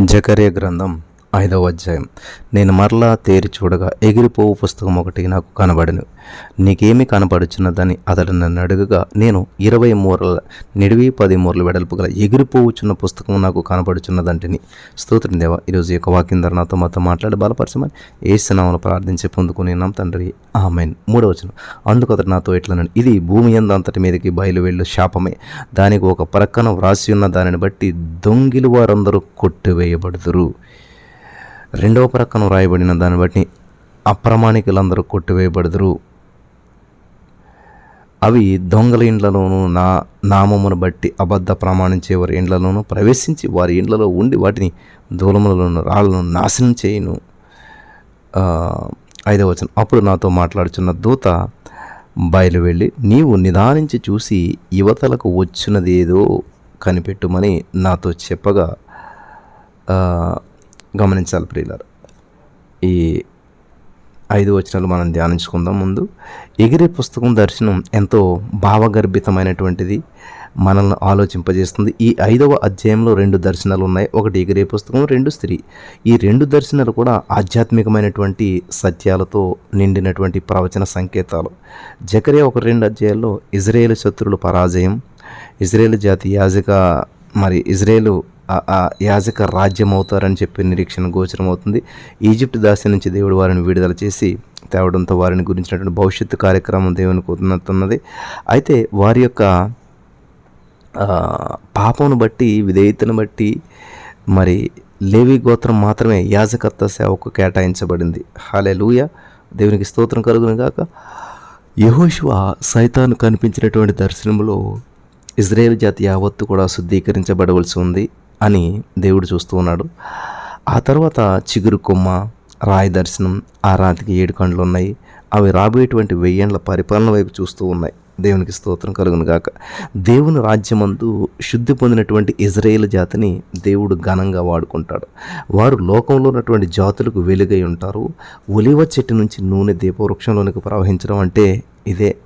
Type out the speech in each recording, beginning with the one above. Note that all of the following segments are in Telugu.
జకర్య గ్రంథం. ఐదవ అధ్యాయం. నేను మరలా తేరి చూడగా ఎగిరిపోవు పుస్తకం ఒకటి నాకు కనబడను. నీకేమి కనపడుచున్నదని అతడు నన్ను అడుగగా నేను ఇరవై మూరల నిడివి పది మూరలు వెడల్పు గల ఎగిరిపోవుచున్న పుస్తకం నాకు కనపడుచున్నదంటిని స్తోత్రం దేవ. ఈరోజు ఈ యొక్క వాక్యం ద్వారా నాతో మాతో మాట్లాడి బలపరచమని ఏసునామను ప్రార్థించి పొందుకుని నాం తండ్రి. ఆమెన్. మూడవ వచనం. అందుకు అతడు నాతో ఇట్లనని ఇది భూమి అంతటి మీదకి బయలువెళ్ళు శాపమే. దానికి ఒక ప్రక్కన వ్రాసి ఉన్న దానిని బట్టి దొంగిలు వారందరూ కొట్టివేయబడుదురు. రెండవ ప్రక్కన వ్రాయబడిన దాన్ని బట్టి అప్రమాణికులందరూ కొట్టివేయబడదురు. అవి దొంగల ఇండ్లలోనూ నా నామమును బట్టి అబద్ధ ప్రమాణించే వారి ఇండ్లలోనూ ప్రవేశించి వారి ఇండ్లలో ఉండి వాటిని దూలములలోను రాళ్ళను నాశనం చేయను. ఐదవ వచనం. అప్పుడు నాతో మాట్లాడుచున్న దూత బయలు వెళ్ళి నీవు నిదానించి చూసి యువతలకు వచ్చినదేదో కనిపెట్టుమని నాతో చెప్పగా గమనించాలి ప్రియులారు. ఈ ఐదు వచనాలు మనం ధ్యానించుకుందాం ముందు. ఎగిరే పుస్తకం దర్శనం ఎంతో భావగర్భితమైనటువంటిది మనల్ని ఆలోచింపజేస్తుంది. ఈ ఐదవ అధ్యాయంలో రెండు దర్శనాలు ఉన్నాయి. ఒకటి ఎగిరే పుస్తకం రెండు స్త్రీ. ఈ రెండు దర్శనాలు కూడా ఆధ్యాత్మికమైనటువంటి సత్యాలతో నిండినటువంటి ప్రవచన సంకేతాలు. జకరే ఒక రెండు అధ్యాయాల్లో ఇజ్రాయేల్ శత్రువుల పరాజయం ఇజ్రాయేల్ జాతి యాజక మరి ఇజ్రాయేలు యాజక రాజ్యం అవుతారని చెప్పి నిరీక్షణ గోచరమవుతుంది. ఈజిప్ట్ దాసి నుంచి దేవుడు వారిని విడుదల చేసి తేవడంతో వారిని గురించినటువంటి భవిష్యత్తు కార్యక్రమం దేవునికి ఉన్నది అయితే వారి యొక్క పాపమును బట్టి విధేయతను బట్టి మరి లేవి గోత్రం మాత్రమే యాజకత్వ సేవకు కేటాయించబడింది. హాలే లూయ దేవునికి స్తోత్రం కలుగును గాక. యహోశివ సైతాను కనిపించినటువంటి దర్శనంలో ఇజ్రాయేల్ జాతి యావత్తు కూడా శుద్ధీకరించబడవలసి ఉంది. అని దేవుడు చూస్తూ ఉన్నాడు. ఆ తర్వాత చిగురు కొమ్మ రాయి దర్శనం ఆ రాతికి ఏడు కండ్లు ఉన్నాయి. అవి రాబోయేటువంటి వెయ్యేండ్ల పరిపాలన వైపు చూస్తూ ఉన్నాయి. దేవునికి స్తోత్రం కలుగును గాక. దేవుని రాజ్యమందు శుద్ధి పొందినటువంటి ఇజ్రాయేల్ జాతిని దేవుడు ఘనంగా వాడుకుంటాడు. వారు లోకంలో ఉన్నటువంటి జాతులకు వెలుగై ఉంటారు. ఒలివ చెట్టు నుంచి నూనె దీపవృక్షంలోనికి ప్రవహించడం అంటే ఇదే.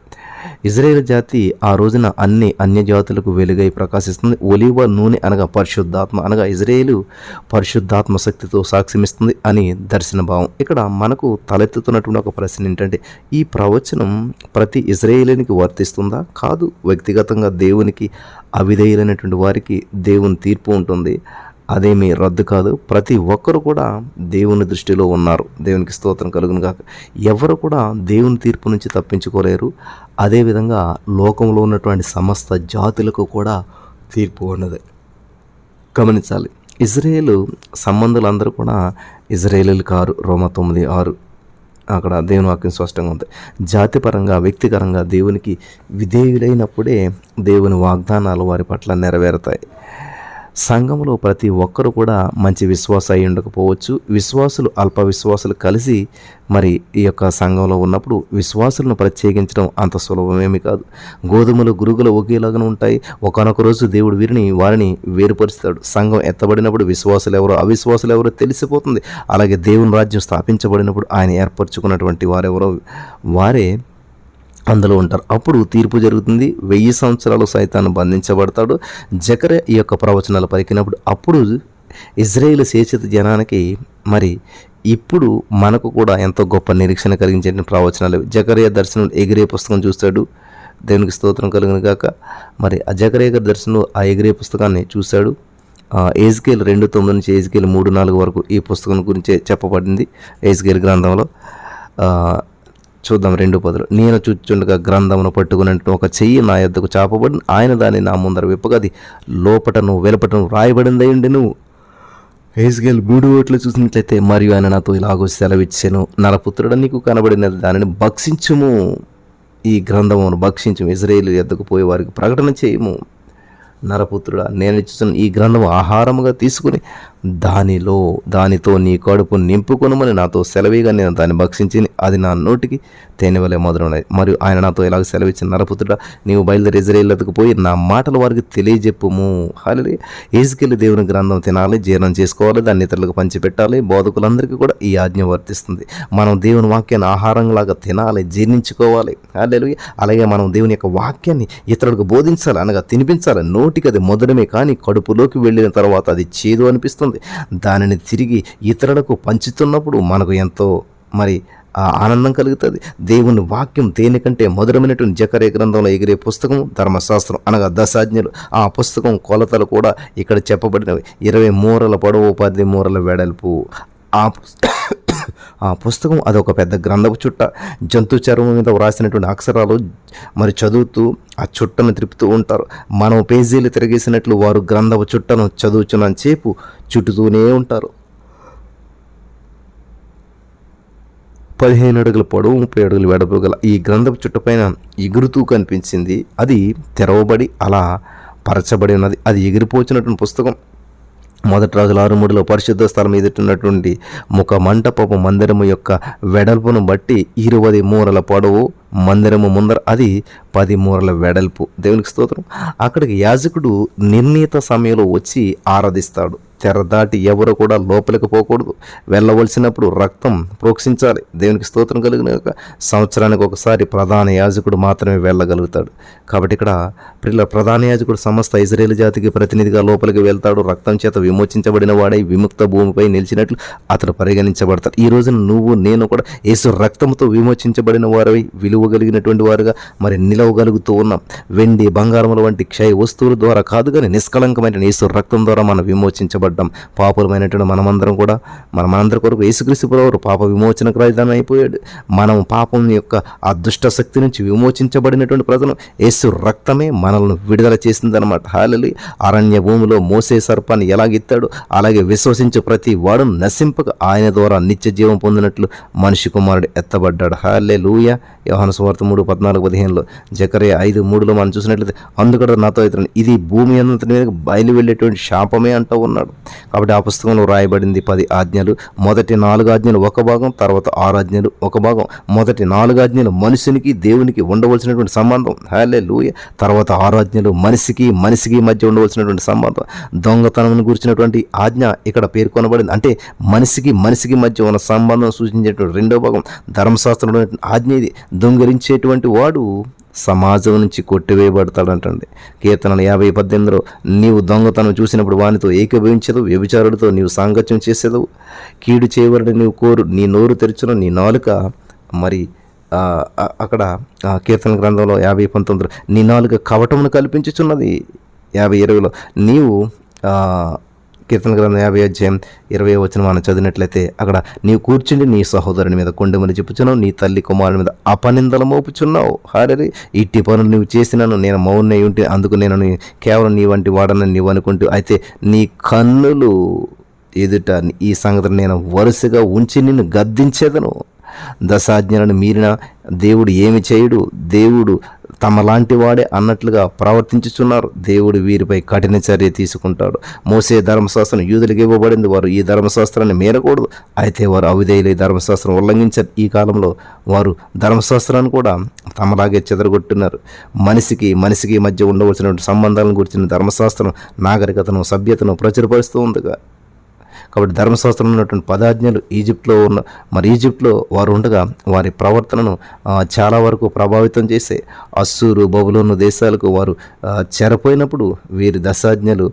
ఇజ్రాయేల్ జాతి ఆ రోజున అన్ని అన్యజాతులకు వెలుగై ప్రకాశిస్తుంది. ఒలివ నూనె అనగా పరిశుద్ధాత్మ అనగా ఇజ్రాయేలు పరిశుద్ధాత్మ శక్తితో సాక్ష్యమిస్తుంది అని దర్శన భావం. ఇక్కడ మనకు తలెత్తుతున్నటువంటి ఒక ప్రశ్న ఏంటంటే ఈ ప్రవచనం ప్రతి ఇజ్రాయేలీనికి వర్తిస్తుందా? కాదు వ్యక్తిగతంగా దేవునికి అవిధేయులైనటువంటి వారికి దేవుని తీర్పు ఉంటుంది. అదేమీ రద్దు కాదు. ప్రతి ఒక్కరు కూడా దేవుని దృష్టిలో ఉన్నారు. దేవునికి స్తోత్రం కలుగును కాక ఎవరు కూడా దేవుని తీర్పు నుంచి తప్పించుకోలేరు. అదేవిధంగా లోకంలో ఉన్నటువంటి సమస్త జాతులకు కూడా తీర్పు ఉన్నది. గమనించాలి. ఇజ్రాయేల్ సంబంధులందరూ కూడా ఇజ్రాయేలీలు కారు. రోమ తొమ్మిది ఆరు. అక్కడ దేవుని వాక్యం స్పష్టంగా ఉంది. జాతిపరంగా వ్యక్తిపరంగా దేవునికి విధేయులైనప్పుడే దేవుని వాగ్దానాలు వారి పట్ల నెరవేరుతాయి. సంఘంలో ప్రతి ఒక్కరు కూడా మంచి విశ్వాస అయి ఉండకపోవచ్చు. విశ్వాసులు అల్ప విశ్వాసులు కలిసి మరి ఈ యొక్క సంఘంలో ఉన్నప్పుడు విశ్వాసులను ప్రత్యేకించడం అంత సులభమేమి కాదు. గోధుమలు గురుగులు ఒకేలాగానే ఉంటాయి. ఒకనొక రోజు దేవుడు వీరిని వారిని వేరుపరుస్తాడు. సంఘం ఎత్తబడినప్పుడు విశ్వాసులు ఎవరో అవిశ్వాసులు ఎవరో తెలిసిపోతుంది. అలాగే దేవుని రాజ్యం స్థాపించబడినప్పుడు ఆయన ఏర్పరచుకున్నటువంటి వారెవరో వారే అందులో ఉంటారు. అప్పుడు తీర్పు జరుగుతుంది. వెయ్యి సంవత్సరాలు సైతాన్ని బంధించబడతాడు. జకర ఈ యొక్క ప్రవచనాలు పలికినప్పుడు అప్పుడు ఇజ్రాయేల్ శేషిత జనానికి మరి ఇప్పుడు మనకు కూడా ఎంతో గొప్ప నిరీక్షణ కలిగించే ప్రవచనాలు జకరయ దర్శనం ఎగిరే పుస్తకం చూస్తాడు. దేవునికి స్తోత్రం కలిగిన కాక మరి ఆ జకరయ్య గారి దర్శనంలో ఆ ఎగిరే పుస్తకాన్ని చూశాడు. ఏజ్కేల్ రెండు తొమ్మిది నుంచి ఏజ్కేల్ మూడు నాలుగు వరకు ఈ పుస్తకం గురించే చెప్పబడింది. ఏజ్కేల్ గ్రంథంలో. చూద్దాం రెండు పదులు. నేను చూచుండగా గ్రంథమును పట్టుకున్నట్టు ఒక చెయ్యి నా యొద్దకు చాపబడి ఆయన దాన్ని నా ముందర విప్పగది లోపటను వెలపటను రాయబడింది అయ్యండి నువ్వు హేజ్గేల్ మూడు ఓట్లు చూసినట్లయితే మరియు ఆయన నాతో ఇలాగో సెలవిచ్చాను. నరపుత్రుడ నీకు కనబడిన దానిని భక్షించుము. ఈ గ్రంథమును భక్షించము. ఇజ్రాయేల్ ఎద్దకు పోయే వారికి ప్రకటన చేయము. నరపుత్రుడా నేను ఇచ్చిన ఈ గ్రంథం ఆహారముగా తీసుకుని దానిలో దానితో నీ కడుపు నింపుకొనమని నాతో సెలవిగా నేను దాన్ని భక్షించి అది నా నోటికి తేనెవలే మొదలున్నాయి మరియు ఆయన నాతో ఇలాగ సెలవిచ్చిన నరపుత్రుడ నీవు బయలుదేరి ఇజ్రాయేళ్ళకు పోయి నా మాటలు వారికి తెలియజెప్పుము. హాలి ఏసుకెళ్ళి దేవుని గ్రంథం తినాలి జీర్ణం చేసుకోవాలి దాన్ని ఇతరులకు పంచిపెట్టాలి బోధకులందరికీ కూడా ఈ ఆజ్ఞ వర్తిస్తుంది. మనం దేవుని వాక్యాన్ని ఆహారంలాగా తినాలి జీర్ణించుకోవాలి. హాలి అలాగే మనం దేవుని యొక్క వాక్యాన్ని ఇతరులకు బోధించాలి అనగా తినిపించాలి. నోటికి అది మొదలమే కానీ కడుపులోకి వెళ్ళిన తర్వాత అది చేదు అనిపిస్తుంది. ఉంటుంది దానిని తిరిగి ఇతరులకు పంచుతున్నప్పుడు మనకు ఎంతో మరి ఆనందం కలుగుతుంది. దేవుని వాక్యం దేనికంటే మధురమైనటువంటి జకరే గ్రంథంలో ఎగిరే పుస్తకం ధర్మశాస్త్రం అనగా దశాజ్ఞలు ఆ పుస్తకం కొలతలు కూడా ఇక్కడ చెప్పబడినవి. ఇరవై మూరల పొడవు పది మూరల వెడల్పు. ఆ పుస్త- ఆ పుస్తకం అదొక పెద్ద గ్రంథపు చుట్ట. జంతు చర్మం మీద వ్రాసినటువంటి అక్షరాలు మరి చదువుతూ ఆ చుట్టను తిప్పుతూ ఉంటారు. మనం పేజీలు తిరిగేసినట్లు వారు గ్రంథపు చుట్టను చదువుచున్నంతసేపు చుట్టుతూనే ఉంటారు. పదిహేను అడుగుల పొడవు ముప్పై అడుగుల వెడపు గల ఈ గ్రంథపు చుట్టపైన ఎగురుతూ కనిపించింది. అది తెరవబడి అలా పరచబడి ఉన్నది. అది ఎగిరిపోచినటువంటి పుస్తకం. మొదటి రాజుల ఆరు మూడులో పరిశుద్ధ స్థలం ఎదుటిన్నటువంటి ముఖ మంటపపు మందిరము యొక్క వెడల్పును బట్టి ఇరవై మూరల పొడవు మందిరము ముందర అది పది మూరల వెడల్పు. దేవునికి స్తోత్రం. అక్కడికి యాజకుడు నిర్ణీత సమయంలో వచ్చి ఆరాధిస్తాడు. తెర దాటి ఎవరు కూడా లోపలికి పోకూడదు. వెళ్ళవలసినప్పుడు రక్తం ప్రోక్షించాలి. దేవునికి స్తోత్రం కలిగిన సంవత్సరానికి ఒకసారి ప్రధాన యాజకుడు మాత్రమే వెళ్ళగలుగుతాడు. కాబట్టి ఇక్కడ ప్రిల్ల ప్రధాన యాజకుడు సమస్త ఇజ్రాయేల్ జాతికి ప్రతినిధిగా లోపలికి వెళ్తాడు. రక్తం చేత విమోచించబడిన వాడై విముక్త భూమిపై నిలిచినట్లు అతడు పరిగణించబడతాడు. ఈ రోజున నువ్వు నేను కూడా యేసు రక్తంతో విమోచించబడిన వారై విలువ కలిగినటువంటి వారుగా మరి నిలవగలుగుతూ ఉన్నాం. వెండి బంగారముల వంటి క్షయ వస్తువుల ద్వారా కాదు కానీ నిష్కళంకమైన యేసు రక్తం ద్వారా మనం విమోచించబడ్డాం. పాపులమైనటువంటి మనమందరం కూడా మన మనందరి కొరకు యేసుక్రీస్తు వారు పాప విమోచనకు రాజధాని అయిపోయాడు. మనం పాపం యొక్క ఆ దుష్ట శక్తి నుంచి విమోచించబడినటువంటి ప్రజలు యేసు రక్తమే మనల్ని విడుదల చేసిందనమాట హాలలి అరణ్య భూమిలో మోసే సర్పాన్ని ఎలాగెత్తాడు అలాగే విశ్వసించే ప్రతి వాడు నశింపక ఆయన ద్వారా నిత్య జీవం పొందినట్లు మనిషి కుమారుడు ఎత్తబడ్డాడు. హాలే లూయ యోహన్ సువార్త మూడు పద్నాలుగు పదిహేనులో జకరే ఐదు మూడులో మనం చూసినట్లయితే అందుకడ నాతో ఇతను ఇది భూమి అంతటి మీద బయలు వెళ్ళేటువంటి శాపమే అంటూ ఉన్నాడు. కాబట్టి ఆ పుస్తకంలో రాయబడింది పది ఆజ్ఞలు మొదటి నాలుగు ఆజ్ఞలు ఒక భాగం తర్వాత ఆరు ఆజ్ఞలు ఒక భాగం. మొదటి నాలుగు ఆజ్ఞలు మనుషునికి దేవునికి ఉండవలసినటువంటి సంబంధం. హాలే లూయ తర్వాత ఆరు ఆజ్ఞలు మనిషికి మనిషికి మధ్య ఉండవలసినటువంటి సంబంధం. దొంగతనం గురించినటువంటి ఆజ్ఞ ఇక్కడ పేర్కొనబడింది. అంటే మనిషికి మనిషికి మధ్య ఉన్న సంబంధం సూచించేటువంటి రెండో భాగం. ధర్మశాస్త్రంలో ఆజ్ఞ ఇది. అంగరించేటువంటి వాడు సమాజం నుంచి కొట్టివేయబడతాడంటండి. కీర్తనలు యాభై పద్దెనిమిదిలో నీవు దొంగతనం చూసినప్పుడు వానితో ఏకీభవించదు వ్యభిచారుడితో నీవు సాంగత్యం చేసేదు కీడు చేయవలని నీవు కోరు నీ నోరు తెరచును నీ నాలుక. మరి అక్కడ కీర్తన గ్రంథంలో యాభై పంతొమ్మిదిలో నీ నాలుక కవటమును కల్పించుచున్నది. యాభై ఇరవైలో నీవు కీర్తన గ్రంథం యాభై అధ్యాయం ఇరవై వచ్చిన మనం చదివినట్లయితే అక్కడ నీవు కూర్చుండి నీ సహోదరుని మీద కొండమని చెప్పుచున్నావు నీ తల్లి కుమారుని మీద అపనిందలు మోపుచున్నావు. హారరి ఇట్టి పనులు నువ్వు చేసినాను నేను మౌనై ఉంటే అందుకు నేను కేవలం నీ వంటి వాడనని నీవు అనుకుంటూ అయితే నీ కన్నులు ఎదుట ఈ సంగతిని నేను వరుసగా ఉంచి నిన్ను గద్దించేదను. దశాజ్ఞలను మీరిన దేవుడు ఏమి చేయుడు? దేవుడు తమలాంటి వాడే అన్నట్లుగా ప్రవర్తించుచున్నారు. దేవుడు వీరిపై కఠిన చర్య తీసుకుంటాడు. మోసే ధర్మశాస్త్రం యూదులకు ఇవ్వబడింది. వారు ఈ ధర్మశాస్త్రాన్ని మేరకూడదు. అయితే వారు అవిధేయులు ఈ ధర్మశాస్త్రం ఉల్లంఘించారు ఈ కాలంలో వారు ధర్మశాస్త్రాన్ని కూడా తమలాగే చెదరగొట్టున్నారు మనిషికి మనిషికి మధ్య ఉండవలసినటువంటి సంబంధాలను గురించిన ధర్మశాస్త్రం నాగరికతను సభ్యతను ప్రచురపరుస్తూ ఉందిగా. కాబట్టి ధర్మశాస్త్రంలో ఉన్నటువంటి పదాజ్ఞలు ఈజిప్ట్లో ఉన్న మరి ఈజిప్ట్లో వారు ఉండగా వారి ప్రవర్తనను చాలా వరకు ప్రభావితం చేసే అస్సూరు బబులోను దేశాలకు వారు చెరపోయినప్పుడు వీరి దశాజ్ఞలు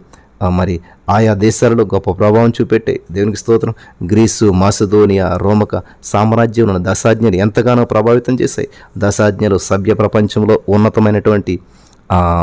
మరి ఆయా దేశాలలో గొప్ప ప్రభావం చూపెట్టే దేవునికి స్తోత్రం. గ్రీసు మాసదోనియా రోమక సామ్రాజ్యం దశాజ్ఞలు ఎంతగానో ప్రభావితం చేశాయి. దశాజ్ఞలు సభ్య ప్రపంచంలో ఉన్నతమైనటువంటి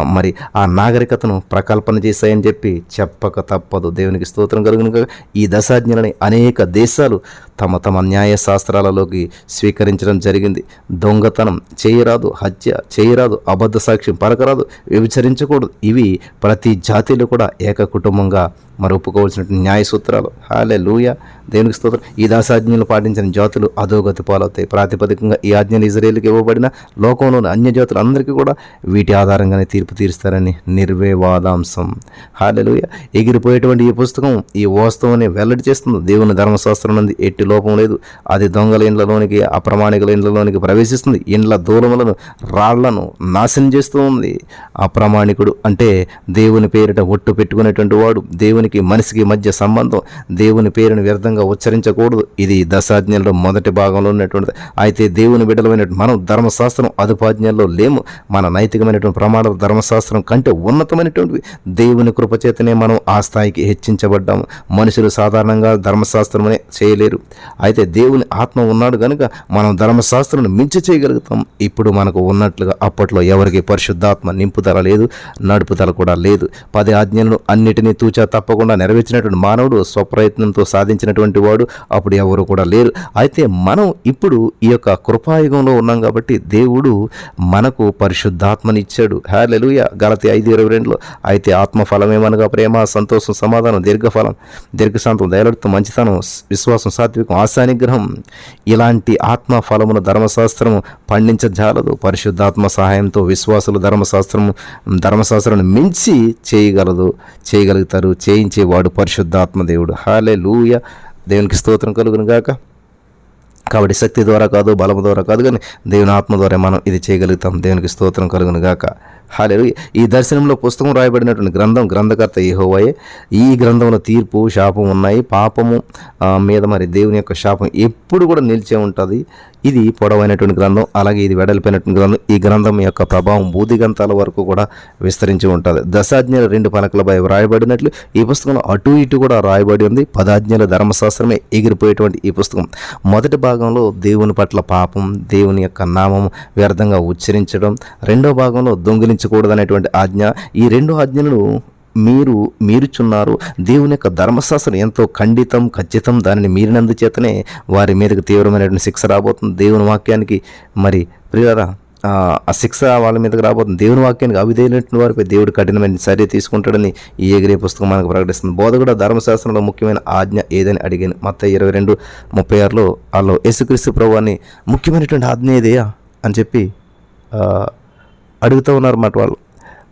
మరి ఆ నాగరికతను ప్రకల్పన చేశాయని చెప్పి చెప్పక తప్పదు. దేవునికి స్తోత్రం కలుగును ఈ దశాజ్ఞలని అనేక దేశాలు తమ తమ న్యాయ శాస్త్రాలలోకి స్వీకరించడం జరిగింది. దొంగతనం చేయరాదు హత్య చేయరాదు అబద్ధ సాక్ష్యం పలకరాదు వ్యభిచరించకూడదు. ఇవి ప్రతి జాతిలో కూడా ఏక కుటుంబంగా మరి ఒప్పుకోవాల్సినటువంటి న్యాయ సూత్రాలు హాలే లూయ దేవునికి స్తోత్రం. ఈ దాసాజ్ఞలు పాటించిన జాతులు అధోగతి పాలవుతాయి. ప్రాతిపదికంగా ఈ ఆజ్ఞలు ఇజ్రాయేల్కి ఇవ్వబడిన లోకంలోని అన్య జాతులు అందరికీ కూడా వీటి ఆధారంగానే తీర్పు తీరుస్తారని నిర్వేవాదాంశం. లూయ ఎగిరిపోయేటువంటి ఈ పుస్తకం ఈ వాస్తవాన్ని వెల్లడి చేస్తుంది. దేవుని ధర్మశాస్త్రం నుండి ఎట్టి లోపం లేదు. అది దొంగల ఇండ్లలోనికి అప్రమాణికుల ఇండ్లలోనికి ప్రవేశిస్తుంది. ఇండ్ల దూలములను రాళ్ళను నాశనం చేస్తూ ఉంది. అప్రమాణికుడు అంటే దేవుని పేరిట ఒట్టు పెట్టుకునేటువంటి వాడు. దేవుని దేవునికి మనిషికి మధ్య సంబంధం. దేవుని పేరును వ్యర్థంగా ఉచ్చరించకూడదు. ఇది దశాజ్ఞల్లో మొదటి భాగంలో ఉన్నటువంటిది. అయితే దేవుని బిడ్డలమైన మనం ధర్మశాస్త్రం అదుపాజ్ఞల్లో లేము. మన నైతికమైనటువంటి ప్రమాణాలు ధర్మశాస్త్రం కంటే ఉన్నతమైనటువంటివి. దేవుని కృపచేతనే మనం ఆ స్థాయికి హెచ్చించబడ్డాము. మనుషులు సాధారణంగా ధర్మశాస్త్రమనే చేయలేరు. అయితే దేవుని ఆత్మ ఉన్నాడు కనుక మనం ధర్మశాస్త్రం మించి చేయగలుగుతాం. ఇప్పుడు మనకు ఉన్నట్లుగా అప్పట్లో ఎవరికి పరిశుద్ధాత్మ నింపుదల లేదు నడుపుదల కూడా లేదు. పది ఆజ్ఞలను అన్నిటినీ తూచా తప్పకుండా నెరవేర్చినటువంటి మానవుడు స్వప్రయత్నంతో సాధించినటువంటి వాడు అప్పుడు ఎవరు కూడా లేరు. అయితే మనం ఇప్పుడు ఈ యొక్క కృపాయుగంలో ఉన్నాం కాబట్టి దేవుడు మనకు పరిశుద్ధాత్మని ఇచ్చాడు హ్యాలెలుయ గలతి ఐదు ఇరవై రెండులో అయితే ఆత్మ ఫలమేమనగా ప్రేమ సంతోషం సమాధానం దీర్ఘఫలం దీర్ఘశాంతం దయలడుతూ మంచితనం విశ్వాసం సాత్వికం ఆశానిగ్రహం ఇలాంటి ఆత్మ ఫలమును ధర్మశాస్త్రము పండించజాలదు. పరిశుద్ధాత్మ సహాయంతో విశ్వాసులు ధర్మశాస్త్రము ధర్మశాస్త్రాన్ని మించి చేయగలదు చేయగలుగుతారు చేయ పరిశుద్ధాత్మ దేవుడు హాలే లూయ దేవునికి స్తోత్రం కలుగును గాక. కాబట్టి శక్తి ద్వారా కాదు బలం ద్వారా కాదు కానీ దేవుని ఆత్మ ద్వారా మనం ఇది చేయగలుగుతాం. దేవునికి స్తోత్రం కలుగును గాక. హాలే ఈ దర్శనంలో పుస్తకం రాయబడినటువంటి గ్రంథం గ్రంథకర్త ఏహోవాయే ఈ గ్రంథంలో తీర్పు శాపం ఉన్నాయి. పాపము మీద మరి దేవుని యొక్క శాపం ఎప్పుడు కూడా నిలిచే ఉంటుంది. ఇది పొడవైనటువంటి గ్రంథం అలాగే ఇది వెడల్పోయినటువంటి గ్రంథం. ఈ గ్రంథం యొక్క ప్రభావం బూదిగంతాల వరకు కూడా విస్తరించి ఉంటుంది. దశాజ్ఞల రెండు పలకలపై వ్రాయబడినట్లు ఈ పుస్తకంలో అటు ఇటు కూడా రాయబడి ఉంది. పదాజ్ఞల ధర్మశాస్త్రమే ఎగిరిపోయేటువంటి ఈ పుస్తకం. మొదటి భాగంలో దేవుని పట్ల పాపం దేవుని యొక్క నామం వ్యర్థంగా ఉచ్చరించడం. రెండో భాగంలో దొంగిలించకూడదనేటువంటి ఆజ్ఞ. ఈ రెండు ఆజ్ఞలను మీరు మీరుచున్నారు. దేవుని యొక్క ధర్మశాస్త్రం ఎంతో ఖండితం ఖచ్చితం. దానిని మీరినందుచేతనే వారి మీదకి తీవ్రమైనటువంటి శిక్ష రాబోతుంది. దేవుని వాక్యానికి మరి ప్రియరా ఆ శిక్ష వాళ్ళ మీదకి రాబోతుంది. దేవుని వాక్యానికి అవిధేయనటువంటి వారిపై దేవుడు కఠినమైన చర్య తీసుకుంటాడని ఈ ఎగిరే పుస్తకం మనకు ప్రకటిస్తుంది. బోధ కూడా ధర్మశాస్త్రంలో ముఖ్యమైన ఆజ్ఞ ఏదని అడిగాను. మొత్తం ఇరవై రెండు ముప్పై ఆరులో వాళ్ళు యేసుక్రీస్తు ప్రభువాన్ని ముఖ్యమైనటువంటి ఆజ్ఞ ఏదయా అని చెప్పి అడుగుతూ ఉన్నారు మాట వాళ్ళు.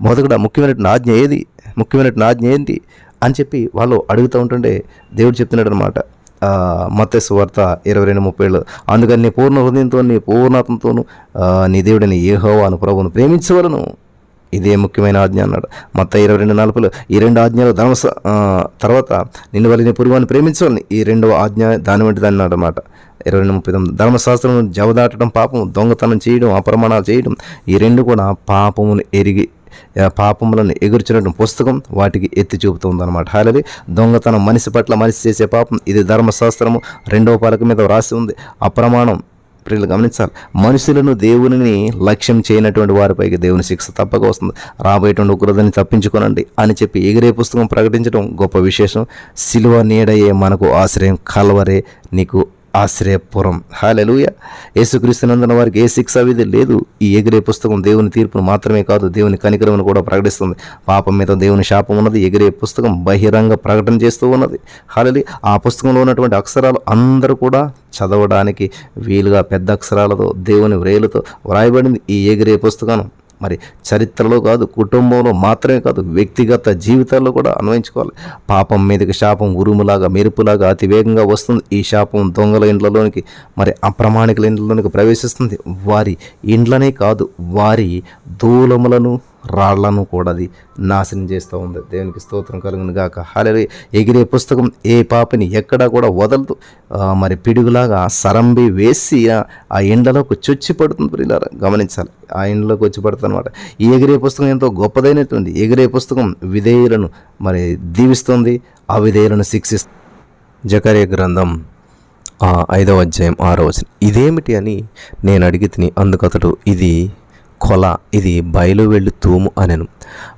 మొదట ముఖ్యమైన ఆజ్ఞ ఏది? ముఖ్యమైన ఆజ్ఞ ఏంటి? అని చెప్పి వాళ్ళు అడుగుతూ ఉంటుండే దేవుడు చెప్తున్నాడు అనమాట మత్స్సు వార్త ఇరవై రెండు ముప్పై ఏళ్ళు. అందుకని నీ పూర్ణ హృదయంతో నీ పూర్ణాత్మతోను నీ దేవుడిని ఏహోవా అని ప్రభువును ప్రేమించవలను. ఇదే ముఖ్యమైన ఆజ్ఞ అన్నాడు. మొత్తం ఇరవై రెండు నలుపులో ఈ రెండు ఆజ్ఞలు ధర్మ తర్వాత నిన్ను వల్ల పురువాన్ని ప్రేమించవాలని ఈ రెండవ ఆజ్ఞ దాని వంటిది అన్నాడు అనమాట ఇరవై రెండు ముప్పై తొమ్మిది ధర్మశాస్త్రం జవదాటడం పాపం దొంగతనం చేయడం అప్రమాణాలు చేయడం ఈ రెండు కూడా పాపమును ఎరిగి పాపములను ఎగుర్చినటువంటి పుస్తకం వాటికి ఎత్తి చూపుతుంది అనమాట హాలది దొంగతనం మనిషి పట్ల మనిషి చేసే పాపం ఇది ధర్మశాస్త్రము. రెండవ పలక మీద వ్రాసి ఉంది. అప్రమాణం. ప్రియులు గమనించాలి. మనుషులను దేవునిని లక్ష్యం చేయనటువంటి వారిపైకి దేవుని శిక్ష తప్పక వస్తుంది. రాబోయేటువంటి ఉగ్రతని తప్పించుకోనండి అని చెప్పి ఎగిరే పుస్తకం ప్రకటించడం గొప్ప విశేషం. సిలువ నీడయే మనకు ఆశ్రయం కలవరే నీకు ఆశ్రయపురం. హాలెలుయ యేసుక్రీస్తునందున వారికి ఏ శిక్ష విధి లేదు. ఈ ఎగిరే పుస్తకం దేవుని తీర్పును మాత్రమే కాదు దేవుని కనికరమును కూడా ప్రకటిస్తుంది. పాపం మీద దేవుని శాపం ఉన్నది ఎగిరే పుస్తకం బహిరంగ ప్రకటన చేస్తూ ఉన్నది. హాలలి ఆ పుస్తకంలో ఉన్నటువంటి అక్షరాలు అందరూ కూడా చదవడానికి వీలుగా పెద్ద అక్షరాలతో దేవుని వ్రేలుతో వ్రాయబడింది. ఈ ఎగిరే పుస్తకం మరి చరిత్రలో కాదు కుటుంబంలో మాత్రమే కాదు వ్యక్తిగత జీవితాల్లో కూడా అన్వయించుకోవాలి. పాపం మీదకి శాపం ఉరుములాగా మెరుపులాగా అతివేగంగా వస్తుంది. ఈ శాపం దొంగల ఇండ్లలోనికి మరి అప్రమాణికుల ఇండ్లలోనికి ప్రవేశిస్తుంది. వారి ఇండ్లనే కాదు వారి దూలములను రాళ్ళను కూడా అది నాశనం చేస్తూ ఉంది. దేవునికి స్తోత్రం కలుగును గాక. హాలే ఎగిరే పుస్తకం ఏ పాపని ఎక్కడా కూడా వదలదు. మరి పిడుగులాగా సరంబి వేసి ఆ- ఎండలోకి చొచ్చి పడుతుంది ప్రియులారా. గమనించాలి. ఆ ఎండలోకి వచ్చి పడుతుంది అనమాట ఈ ఎగిరే పుస్తకం ఎంతో గొప్పదైనటువంటి ఎగిరే పుస్తకం విధేయులను మరి దీవిస్తుంది. ఆ విధేయులను శిక్షిస్తుంది జకరే గ్రంథం ఐదవ అధ్యాయం ఆరో వచనం. ఇదేమిటి అని నేను అడిగి తిని అందుకతడు ఇది కొల ఇది బయలు వెళ్ళి తూము అనెను.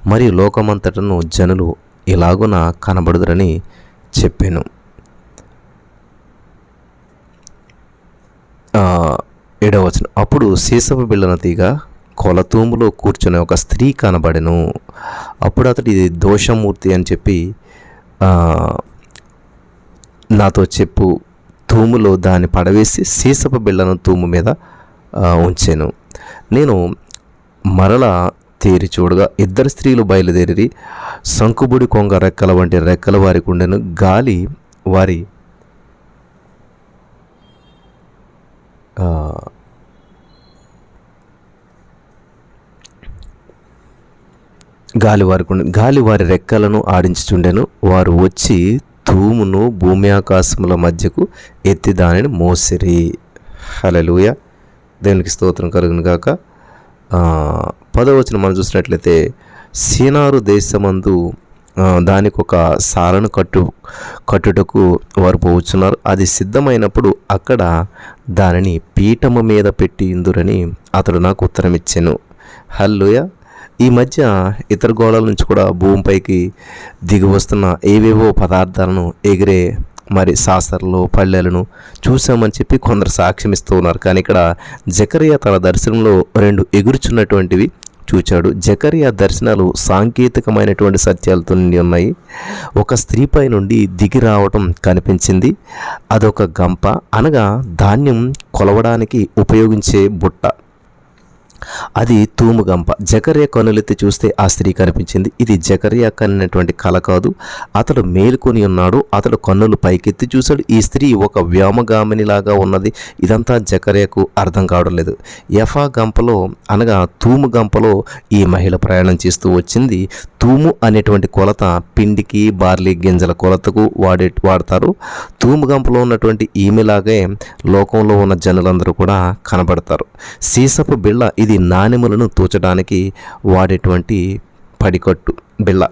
మరి లోకమంతటను జనులు ఇలాగున కనబడుదురని చెప్పాను. ఏడవచనం అప్పుడు సీసపు బిళ్ళన తీగ కొలతూములో కూర్చునే ఒక స్త్రీ కనబడెను. అప్పుడు అతడు ఇది దోషమూర్తి అని చెప్పి నాతో చెప్పు తూములో దాన్ని పడవేసి సీసపు బిళ్ళను తూము మీద ఉంచాను. నేను మరలా తేరి చూడగా ఇద్దరు స్త్రీలు బయలుదేరి సంకుబుడి కొంగ రెక్కల వంటి రెక్కల వారికి ఉండెను గాలి వారి గాలి వారికి గాలి వారి రెక్కలను ఆడించుచుండెను. వారు వచ్చి తూమును భూమి ఆకాశముల మధ్యకు ఎత్తి దానిని మోసిరి. హలలుయ దేవునికి స్తోత్రం కలుగును గాక. పదవచనం మనం చూసినట్లయితే సీనారు దేశమందు దానికి ఒక సారను కట్టు కట్టుటకు వారు పోచున్నారు అది సిద్ధమైనప్పుడు అక్కడ దానిని పీఠము మీద పెట్టి ఇందురని అతడు నాకు ఉత్తరం ఇచ్చాను హల్లుయ ఈ మధ్య ఇతర గోళాల నుంచి కూడా భూమిపైకి దిగి వస్తున్న ఏవేవో పదార్థాలను ఎగిరే మరి సాసర్లు పల్లెలను చూశామని చెప్పి కొందరు సాక్ష్యం ఇస్తూ ఉన్నారు. కానీ ఇక్కడ జకరియా తన దర్శనంలో రెండు ఎగురుచున్నటువంటివి చూచాడు. జకరియా దర్శనాలు సాంకేతికమైనటువంటి సత్యాలతో నిండి ఉన్నాయి. ఒక స్త్రీపై నుండి దిగి రావటం కనిపించింది. అదొక గంప. అనగా ధాన్యం కొలవడానికి ఉపయోగించే బుట్ట. అది తూముగంప. జకర్య కనులెత్తి చూస్తే ఆ స్త్రీ కనిపించింది. ఇది జకర్య కన్నటువంటి కళ కాదు. అతడు మేలుకొని ఉన్నాడు. అతడు కన్నులు పైకెత్తి చూశాడు. ఈ స్త్రీ ఒక వ్యోమగామినిలాగా ఉన్నది. ఇదంతా జకర్యకు అర్థం కావడం లేదు. ఎఫా గంపలో అనగా తూము గంపలో ఈ మహిళ ప్రయాణం చేస్తూ వచ్చింది. తూము అనేటువంటి కొలత పిండికి బార్లీ గింజల కొలతకు వాడే వాడతారు. తూము గంపలో ఉన్నటువంటి ఈమెలాగే లోకంలో ఉన్న జనులందరూ కూడా కనబడతారు. సీసపు బిళ్ళ ఇది నాణెములను తూచడానికి వాడేటువంటి పడికట్టు బిళ్ళ.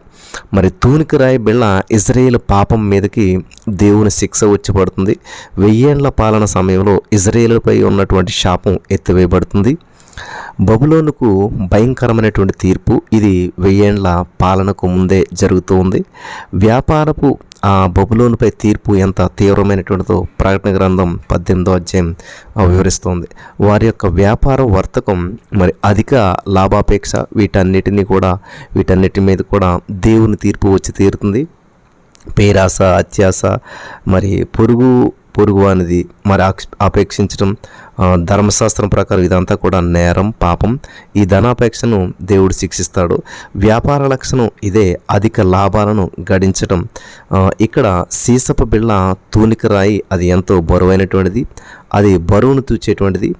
మరి తూనికి రాయి బిళ్ళ ఇజ్రాయేల్ పాపం మీదకి దేవుని శిక్ష వచ్చి పడుతుంది. వెయ్యేండ్ల పాలన సమయంలో ఇజ్రాయేల్పై ఉన్నటువంటి శాపం ఎత్తివేయబడుతుంది. బబులోనుకు భయంకరమైనటువంటి తీర్పు. ఇది వెయ్యేండ్ల పాలనకు ముందే జరుగుతూ ఉంది వ్యాపారపు ఆ బబులోనుపై తీర్పు ఎంత తీవ్రమైనటువంటిదో ప్రకటన గ్రంథం పద్దెనిమిదో అధ్యాయం వివరిస్తుంది. వారి యొక్క వ్యాపార వర్తకం మరి అధిక లాభాపేక్ష వీటన్నిటినీ కూడా వీటన్నిటి మీద కూడా దేవుని తీర్పు వచ్చి తీరుతుంది. పేరాస అత్యాస మరి పొరుగు పొరుగు అనేది మరి అపేక్షించడం ధర్మశాస్త్రం ప్రకారం ఇదంతా కూడా నేరం పాపం. ఈ ధనాపేక్షను దేవుడు శిక్షిస్తాడు. వ్యాపార లక్షణం ఇదే అధిక లాభాలను గడించడం ఇక్కడ సీసపు బిళ్ళ తూనిక రాయి అది ఎంతో బరువైనటువంటిది. అది బరువును తూచేటువంటిది.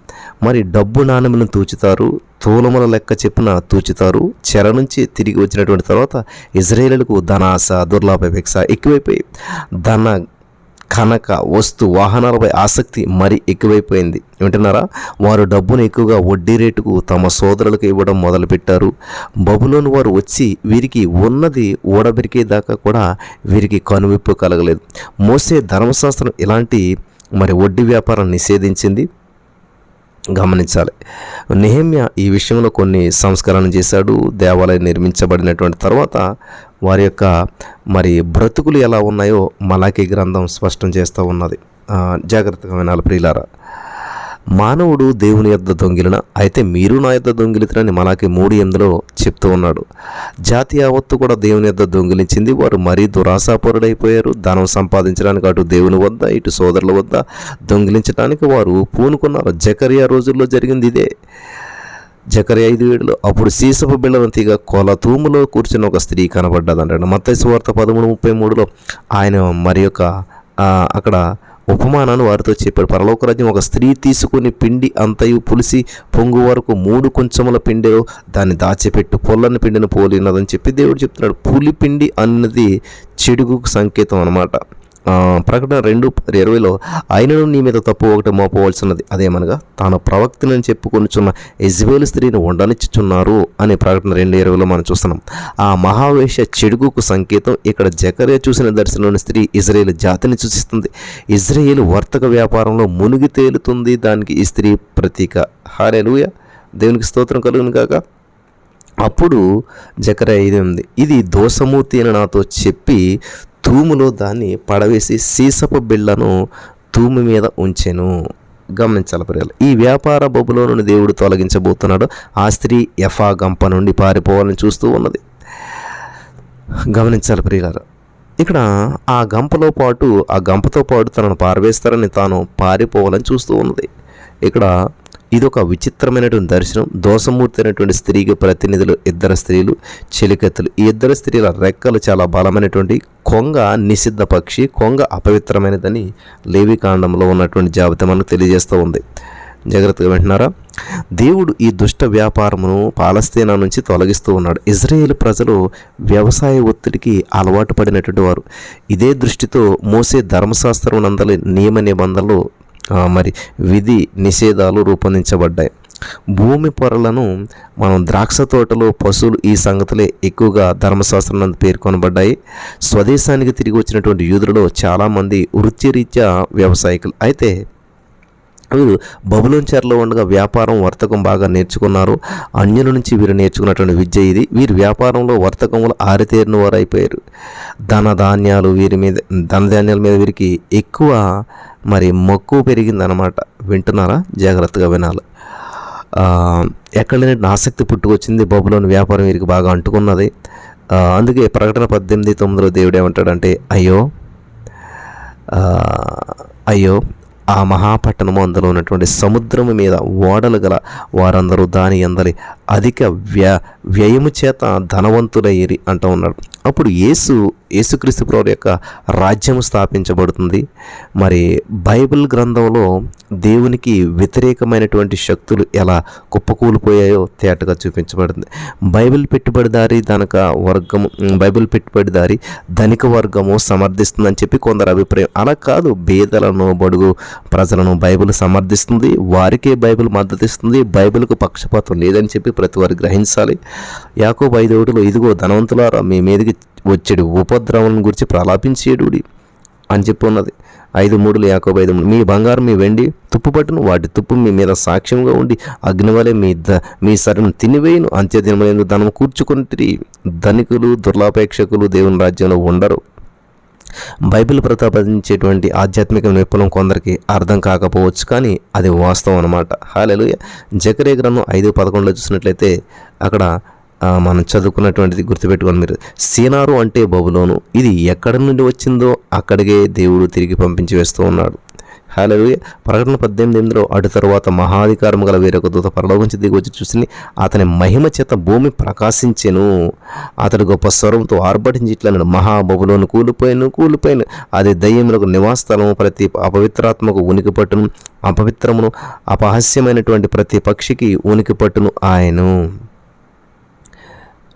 మరి డబ్బు నాణ్యములను తూచుతారు. తూలముల లెక్క చెప్పున తూచుతారు. చెర నుంచి తిరిగి వచ్చినటువంటి తర్వాత ఇజ్రాయేలులకు ధనాశ దుర్లాభాపేక్ష ఎక్కువైపోయి ధన కనక వస్తు వాహనాలపై ఆసక్తి మరి ఎక్కువైపోయింది. వింటున్నారా? వారు డబ్బును ఎక్కువగా వడ్డీ రేటుకు తమ సోదరులకు ఇవ్వడం మొదలుపెట్టారు. బబులోని వారు వచ్చి వీరికి ఉన్నది ఊడబెరికేదాకా కూడా వీరికి కనువిప్పు కలగలేదు. మోసే ధర్మశాస్త్రం ఇలాంటి మరి వడ్డీ వ్యాపారం నిషేధించింది. గమనించాలి. నెహమ్య ఈ విషయంలో కొన్ని సంస్కరణ చేశాడు. దేవాలయం నిర్మించబడినటువంటి తర్వాత వారి యొక్క మరి బ్రతుకులు ఎలా ఉన్నాయో మలాఖీ గ్రంథం స్పష్టం చేస్తూ ఉన్నది. జాగ్రత్తగా వినాలి ప్రియులారా. మానవుడు దేవుని యొద్ద దొంగిలిన అయితే మీరు నా యొద్ద దొంగిలితనని మలాకి మూడు ఎనిమిదిలో చెప్తూ ఉన్నాడు. జాతి యావత్తు కూడా దేవుని యొద్ద దొంగిలించింది. వారు మరీ దురాశాపరుడైపోయారు. ధనం సంపాదించడానికి అటు దేవుని వద్ద ఇటు సోదరుల వద్ద దొంగిలించడానికి వారు పూనుకున్నారు. జకరియా రోజుల్లో జరిగింది ఇదే. జకరి ఐదు ఏడులో అప్పుడు సీసపు బిళ్ళను తీగ కొల తూములో కూర్చుని ఒక స్త్రీ కనబడ్డదంటాడు. మత్తైసు వార్త పదమూడు ముప్పై మూడులో ఆయన మరి యొక్క అక్కడ ఉపమానాన్ని వారితో చెప్పాడు. పరలోక రాజ్యం ఒక స్త్రీ తీసుకుని పిండి అంతయు పులిసి పొంగు వరకు మూడు కొంచెముల పిండిలో దాన్ని దాచిపెట్టు పొల్లని పిండిని పోలినదని చెప్పి దేవుడు చెప్తున్నాడు. పులి పిండి అన్నది చెడుగుకు సంకేతం అనమాట ప్రకటన రెండు ఇరవైలో ఆయనను నీ మీద తప్పు ఒకటి మోపవలసినది. అదేమనగా తాను ప్రవక్తనని చెప్పుకొనిచున్న ఎజ్బేలు స్త్రీని ఉండనిచ్చుచున్నారు అని ప్రకటన రెండు ఇరవైలో మనం చూస్తున్నాం. ఆ మహావేష చెడుగుకు సంకేతం ఇక్కడ జకరే చూసిన దర్శనంలోని స్త్రీ ఇజ్రాయేల్ జాతిని సూచిస్తుంది. ఇజ్రాయేల్ వర్తక వ్యాపారంలో మునిగి తేలుతుంది. దానికి ఈ స్త్రీ ప్రతీక. హారేలుయ దేవునికి స్తోత్రం కలుగును కాక అప్పుడు జకర ఇది ఉంది? ఇది దోషమూర్తి అని నాతో చెప్పి తూములో దాన్ని పడవేసి సీసపు బిళ్ళను తూము మీద ఉంచెను. గమనించాలి ప్రియాలు ఈ వ్యాపార బొబ్బులో నుండి దేవుడు తొలగించబోతున్నాడు. ఆ స్త్రీ ఎఫా గంప నుండి పారిపోవాలని చూస్తూ ఉన్నది. గమనించాలి ప్రియులారు ఇక్కడ ఆ గంపలో పాటు ఆ గంపతో పాటు తనను పారవేస్తారని తాను పారిపోవాలని చూస్తూ ఉన్నది. ఇక్కడ ఇదొక విచిత్రమైనటువంటి దర్శనం. దోషమూర్తి అయినటువంటి స్త్రీకి ప్రతినిధులు ఇద్దరు స్త్రీలు చెలికత్తులు. ఈ ఇద్దరు స్త్రీల రెక్కలు చాలా బలమైనటువంటి కొంగ నిషిద్ధ పక్షి కొంగ అపవిత్రమైనదని లేవికాండంలో ఉన్నటువంటి జాబితా మనకు తెలియజేస్తూ ఉంది. జాగ్రత్తగా వింటున్నారా? దేవుడు ఈ దుష్ట వ్యాపారమును పాలస్తీనా నుంచి తొలగిస్తూ ఉన్నాడు. ఇజ్రాయేల్ ప్రజలు వ్యవసాయ ఒత్తిడికి అలవాటు పడినటువంటి వారు. ఇదే దృష్టితో మోసే ధర్మశాస్త్రం నందలి నియమ నిబంధనలు మరి విధి నిషేధాలు రూపొందించబడ్డాయి. భూమి పొరలను మనం ద్రాక్ష తోటలో పశువులు ఈ సంగతులే ఎక్కువగా ధర్మశాస్త్రం పేర్కొనబడ్డాయి. స్వదేశానికి తిరిగి వచ్చినటువంటి యూదులలో చాలామంది వృత్తిరీత్యా వ్యవసాయకులు. అయితే వీరు బబులోన్ చెరలో ఉండగా వ్యాపారం వర్తకం బాగా నేర్చుకున్నారు. అన్యుల నుంచి వీరు నేర్చుకున్నటువంటి విద్య ఇది. వీరు వ్యాపారంలో వర్తకంలో ఆరితేరిన వారు అయిపోయారు ధన ధాన్యాలు వీరి మీద ధన ధాన్యాల మీద వీరికి ఎక్కువ మరి మక్కువ పెరిగిందనమాట వింటున్నారా? జాగ్రత్తగా వినాలి. ఎక్కడ లేని ఆసక్తి పుట్టుకొచ్చింది. బబులోని వ్యాపారం వీరికి బాగా అంటుకున్నది. అందుకే ప్రకటన పద్దెనిమిది తొమ్మిదిలో దేవుడు ఏమంటాడంటే అయ్యో అయ్యో ఆ మహాపట్టణము అందులో ఉన్నటువంటి సముద్రము మీద ఓడలు గల వారందరూ దాని అందరి అధిక వ్య వ్యయము చేత ధనవంతులయ్యేరి అంటూ ఉన్నాడు. అప్పుడు యేసు యేసుక్రీస్తు ప్రభు యొక్క రాజ్యము స్థాపించబడుతుంది. మరి బైబిల్ గ్రంథంలో దేవునికి వ్యతిరేకమైనటువంటి శక్తులు ఎలా కుప్పకూలిపోయాయో తేటగా చూపించబడింది. బైబిల్ పెట్టుబడిదారి ధనక వర్గము బైబిల్ పెట్టుబడిదారి ధనిక వర్గము సమర్థిస్తుందని చెప్పి కొందరు అభిప్రాయం. అలా కాదు బేదలను బడుగు ప్రజలను బైబిల్ సమర్థిస్తుంది వారికే బైబిల్ మద్దతు ఇస్తుంది బైబిల్కు పక్షపాతం లేదని చెప్పి ప్రతి వారు గ్రహించాలి. యాకో ఐదోటిలో ఇదిగో ధనవంతులారా మీ మీదకి వచ్చేడు ఉపద్రవం గురించి ప్రలాపించేడుడి అని చెప్పి ఉన్నది ఐదు మూడులు యాకోబు ఐదు మూడు మీ బంగారం మీ వెండి తుప్పు పట్టును వాటి తుప్పు మీ మీద సాక్ష్యంగా ఉండి అగ్నివలే మీ ద మీ సరను తినివేయును. అంత్యదినములందు ధనము కూర్చుకుంటే ధనికులు దుర్లాపేక్షకులు దేవుని రాజ్యంలో ఉండరు. బైబిల్ ప్రతిపాదించేటువంటి ఆధ్యాత్మిక విప్లవం కొందరికి అర్థం కాకపోవచ్చు కానీ అది వాస్తవం అనమాట హాలెలుయ. జకరే గ్రంథం ఐదు పదకొండులో చూసినట్లయితే అక్కడ మనం చదువుకున్నటువంటిది గుర్తుపెట్టుకొని మీరు. సీనారు అంటే బబులోను. ఇది ఎక్కడి నుండి వచ్చిందో అక్కడికే దేవుడు తిరిగి పంపించి వేస్తూ ఉన్నాడు. హలో ప్రకటన పద్దెనిమిది ఎనిమిదిలో అటు తరువాత మహాధికారం గల వేరొక దూత పరలోకించి దిగి వచ్చి చూసి అతని మహిమ చేత భూమి ప్రకాశించెను. అతడు గొప్ప స్వరంతో ఆర్భటించి ఇట్లన్నాడు మహాబబులోను కూలిపోయాను కూలిపోయాను. అది దయ్యములకు నివాసస్థలము ప్రతి అపవిత్రాత్మకు ఉనికి పట్టును అపవిత్రమును అపహాస్యమైనటువంటి ప్రతి పక్షికి ఉనికి పట్టును ఆయను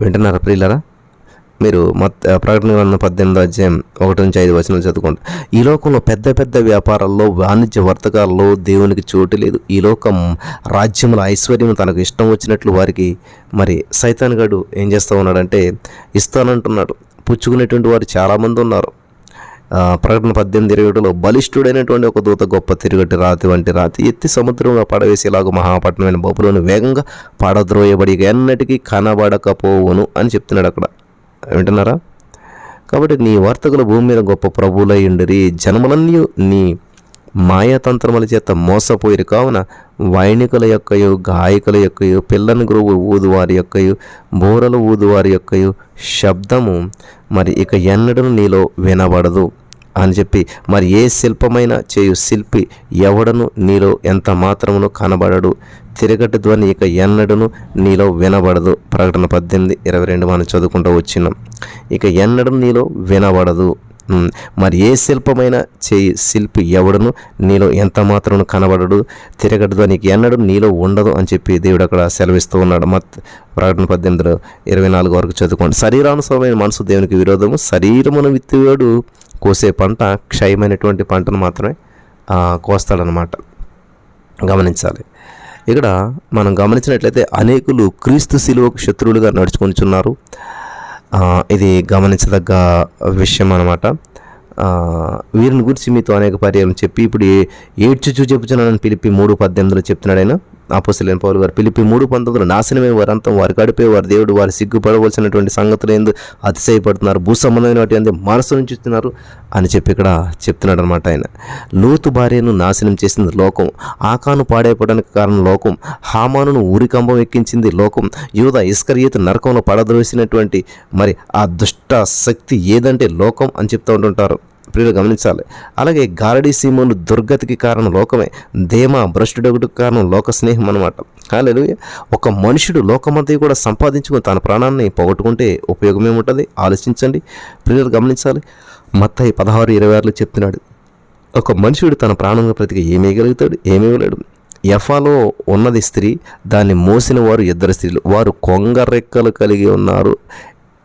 వింటున్నారా ప్రియులరా? మీరు మత్ ప్రకటన గ్రంథం పద్దెనిమిది అధ్యాయం ఒకటి నుంచి ఐదు వచనాలు చదువుకోండి. ఈ లోకంలో పెద్ద పెద్ద వ్యాపారాల్లో వాణిజ్య వర్తకాల్లో దేవునికి చోటు లేదు. ఈ లోకం రాజ్యముల ఐశ్వర్యం తనకు ఇష్టం వచ్చినట్లు వారికి మరి సైతాన్ గడు ఏం చేస్తూ ఉన్నాడంటే ఇస్తానంటున్నాడు. పుచ్చుకునేటువంటి వారు చాలామంది ఉన్నారు. ప్రకటన పద్దెనిమిది ఇరవై ఒకటిలో బలిష్ఠుడైనటువంటి ఒక దూత గొప్ప తిరుగటి రాతి వంటి రాతి ఎత్తి సముద్రంలో పడవేసేలాగా మహాపట్నమైన బొబ్బులోని వేగంగా పడద్రోయబడి ఎన్నటికీ కనబడకపోవును అని చెప్తున్నాడు అక్కడ. వింటున్నారా? కాబట్టి నీ వర్తకుల భూమి మీద గొప్ప ప్రభువులై ఉండిరి జన్మలన్నీ నీ మాయాతంత్రముల చేత మోసపోయిరు. కావున వైణికుల యొక్కయు గాయకుల యొక్కయు పిల్లని గురువు ఊదువారి యొక్కయు బోరలు ఊదువారి యొక్కయు శబ్దము మరి ఇక ఎన్నడూ నీలో వినబడదు. అని చెప్పి మరి ఏ శిల్పమైన చేయు శిల్పి ఎవడను నీలో ఎంత మాత్రమును కనబడడు. తిరగటి ధ్వని ఇక ఎన్నడను నీలో వినబడదు. ప్రకటన పద్దెనిమిది ఇరవై రెండు మనం చదువుకుంటూ వచ్చినాం. ఇక ఎన్నడను నీలో వినబడదు. మరి ఏ శిల్పమైన చేయి శిల్పి ఎవడను నీలో ఎంత మాత్రం కనబడడు. తిరగడదు నీకు ఎన్నడూ నీలో ఉండదు. అని చెప్పి దేవుడు అక్కడ సెలవిస్తూ ఉన్నాడు. మత్ ప్రకటన పద్దెనిమిదిలో ఇరవై నాలుగు వరకు చదువుకోండి. శరీరానుసరమైన మనసు దేవునికి విరోధము. శరీరమును విత్తివాడు. కోసే పంట క్షయమైనటువంటి పంటను మాత్రమే కోస్తాడనమాట గమనించాలి. ఇక్కడ మనం గమనించినట్లయితే అనేకులు క్రీస్తు శిలువకు శత్రువులుగా నడుచుకొనిచున్నారు. ఇది గమనించదగ్గ విషయం అనమాట వీరిని గురించి మీతో అనేక పర్యాయం చెప్పి ఇప్పుడు ఏడ్చుచూ చెప్పుచున్నానని పిలిపి మూడు పద్దెనిమిదిలో చెప్తున్నాడు ఆయన. అపోసలేని పౌలు గారు పిలిపి మూడు పంతొమ్మిది నాశనమే వారంతం వారు గడిపే వారి దేవుడు వారి సిగ్గుపడవలసినటువంటి సంగతులు ఎందు అతిశయపడుతున్నారు భూ సంబంధమైన వాటి ఎందు మనసు ఉంచుతున్నారు అని చెప్పి ఇక్కడ చెప్తున్నాడు అనమాట ఆయన. లోతు భార్యను నాశనం చేసింది లోకం ఆకాను పాడైపోవడానికి కారణం లోకం హామానును ఊరికంబం ఎక్కించింది లోకం యూద ఇస్కరియేతు నరకంలో పడద్రోసినటువంటి మరి ఆ దుష్ట శక్తి ఏదంటే లోకం అని చెప్తూ ఉంటుంటారు. ప్రియులు గమనించాలి. అలాగే గారడి సీమోను దుర్గతికి కారణం లోకమే. ధీమా భ్రష్టుడొకటికి కారణం లోక స్నేహం అనమాట కాలేదు ఒక మనుషుడు లోకమంతా కూడా సంపాదించుకుని తన ప్రాణాన్ని పోగొట్టుకుంటే ఉపయోగం ఏముంటుంది ఆలోచించండి. ప్రియులు గమనించాలి. మత్తయి పదహారు ఇరవై ఆరులో చెప్తున్నాడు. ఒక మనుషుడు తన ప్రాణంగా ప్రతిగా ఏమేయగలుగుతాడు ఏమేయలేడు ఎఫాలో ఉన్నది స్త్రీ దాన్ని మోసిన వారు ఇద్దరు స్త్రీలు. వారు కొంగ రెక్కలు కలిగి ఉన్నారు.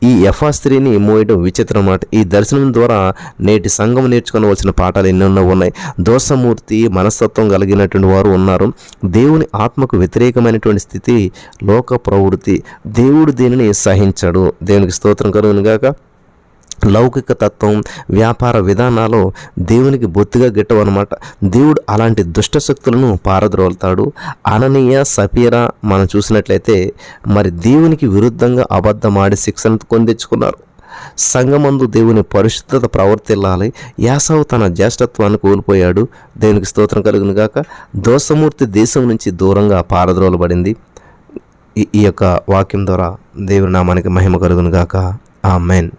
ఈ ఎఫా స్త్రీని మోయడం విచిత్రం మాట ఈ దర్శనం ద్వారా నేటి సంఘం నేర్చుకోవలసిన పాఠాలు ఎన్నెన్నో ఉన్నాయి. దోషమూర్తి మనస్తత్వం కలిగినటువంటి వారు ఉన్నారు. దేవుని ఆత్మకు వ్యతిరేకమైనటువంటి స్థితి లోక ప్రవృత్తి. దేవుడు దీనిని సహించడు. దేవునికి స్తోత్రం కలుగునుగాక లౌకిక తత్వం వ్యాపార విధానాలు దేవునికి బొత్తిగా గిట్టవన్నమాట. దేవుడు అలాంటి దుష్ట శక్తులను పారద్రోలుతాడు. అననీయ సపీరా మనం చూసినట్లయితే మరి దేవునికి విరుద్ధంగా అబద్ధమాడి శిక్షణ పొందించుకున్నారు. సంగమందు దేవుని పరిశుద్ధత ప్రవర్తిల్లాలి. యాసవు తన జ్యేష్ఠత్వాన్ని కోల్పోయాడు. దేవునికి స్తోత్రం కలుగును గాక. దోషమూర్తి దేశం నుంచి దూరంగా పారద్రోలబడింది. ఈ ఈ యొక్క వాక్యం ద్వారా దేవుని నామానికి మహిమ కలుగును గాక. ఆమెన్.